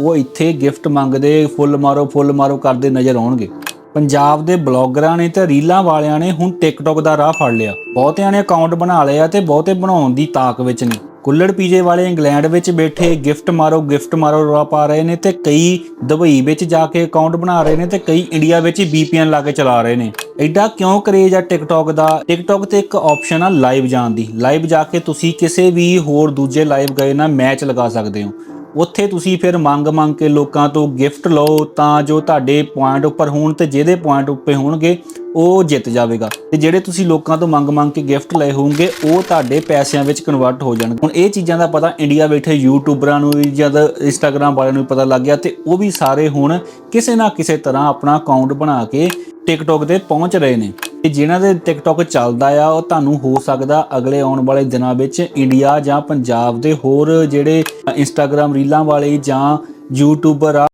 ਉਹ ਇੱਥੇ ਗਿਫਟ ਮੰਗਦੇ, ਫੁੱਲ ਮਾਰੋ ਫੁੱਲ ਮਾਰੋ ਕਰਦੇ ਨਜ਼ਰ ਆਉਣਗੇ। ਪੰਜਾਬ ਦੇ ਬਲੌਗਰਾਂ ਨੇ ਤੇ ਰੀਲਾਂ ਵਾਲਿਆਂ ਨੇ ਹੁਣ ਟਿਕਟੌਕ ਦਾ ਰਾਹ ਫੜ ਲਿਆ। ਬਹੁਤਿਆਂ ਨੇ ਅਕਾਊਂਟ ਬਣਾ ਲਿਆ ਤੇ ਬਹੁਤੇ ਬਣਾਉਣ ਦੀ ਤਾਕ ਵਿੱਚ ਨੇ ਕੁੱਲੜ ਪੀਜੇ ਵਾਲੇ ਇੰਗਲੈਂਡ ਵਿੱਚ ਬੈਠੇ ਗਿਫਟ ਮਾਰੋ ਗਿਫਟ ਮਾਰੋ ਰੌਲਾ ਪਾ ਰਹੇ ਨੇ ਤੇ ਕਈ ਦੁਬਈ ਵਿੱਚ ਜਾ ਕੇ ਅਕਾਊਂਟ ਬਣਾ ਰਹੇ ਨੇ ਤੇ ਕਈ ਇੰਡੀਆ ਵਿੱਚ ਹੀ VPN ਲਾ ਕੇ ਚਲਾ ਰਹੇ ਨੇ। ਐਡਾ ਕਿਉਂ ਕਰੇਜ ਆ ਟਿਕਟੌਕ ਦਾ? ਟਿਕਟੌਕ ਤੇ ਇੱਕ ਆਪਸ਼ਨ ਆ ਲਾਈਵ ਜਾਣ ਦੀ। ਲਾਈਵ ਜਾ ਕੇ ਤੁਸੀਂ ਕਿਸੇ ਵੀ ਹੋਰ ਦੂਜੇ ਲਾਈਵ ਗਏ ਨਾਲ ਮੈਚ ਲਗਾ ਸਕਦੇ ਹੋ। ਉੱਥੇ ਤੁਸੀਂ ਫਿਰ ਮੰਗ ਮੰਗ ਕੇ ਲੋਕਾਂ ਤੋਂ ਗਿਫਟ ਲਓ ਤਾਂ ਜੋ ਤੁਹਾਡੇ ਪੁਆਇੰਟ ਉੱਪਰ ਹੋਣ ਤੇ ਜਿਹਦੇ ਪੁਆਇੰਟ ਉੱਪਰ ਹੋਣਗੇ, ਉਹ ਜਿੱਤ ਜਾਵੇਗਾ। ਤੇ ਜਿਹੜੇ ਤੁਸੀਂ ਲੋਕਾਂ ਤੋਂ ਮੰਗ ਮੰਗ ਕੇ ਗਿਫਟ ਲਏ ਹੋਣਗੇ, ਉਹ ਤੁਹਾਡੇ ਪੈਸਿਆਂ ਵਿੱਚ ਕਨਵਰਟ ਹੋ ਜਾਣਗੇ। ਹੁਣ ਇਹ ਚੀਜ਼ਾਂ ਦਾ ਪਤਾ ਇੰਡੀਆ ਬੈਠੇ ਯੂਟਿਊਬਰਾਂ ਨੂੰ ਵੀ ਜਦ ਇੰਸਟਾਗ੍ਰam ਵਾਲਿਆਂ ਨੂੰ ਵੀ ਪਤਾ ਲੱਗ ਗਿਆ ਤੇ ਉਹ ਵੀ ਸਾਰੇ ਹੁਣ ਕਿਸੇ ਨਾ ਕਿਸੇ ਤਰ੍ਹਾਂ ਆਪਣਾ ਅਕਾਊਂਟ ਬਣਾ ਕੇ ਟਿਕਟੌਕ ਤੇ ਪਹੁੰਚ ਰਹੇ ਨੇ। ਤੇ ਜਿਨ੍ਹਾਂ ਦੇ ਟਿਕਟੌਕ ਚੱਲਦਾ ਆ, ਉਹ ਤੁਹਾਨੂੰ ਹੋ ਸਕਦਾ ਅਗਲੇ ਆਉਣ ਵਾਲੇ ਦਿਨਾਂ ਵਿੱਚ ਇੰਡੀਆ ਜਾਂ ਪੰਜਾਬ ਦੇ ਹੋਰ ਜਿਹੜੇ ਇੰਸਟਾਗ੍ਰam ਰੀਲਾਂ ਵਾਲੇ ਜਾਂ ਯੂਟਿਊਬਰ ਆ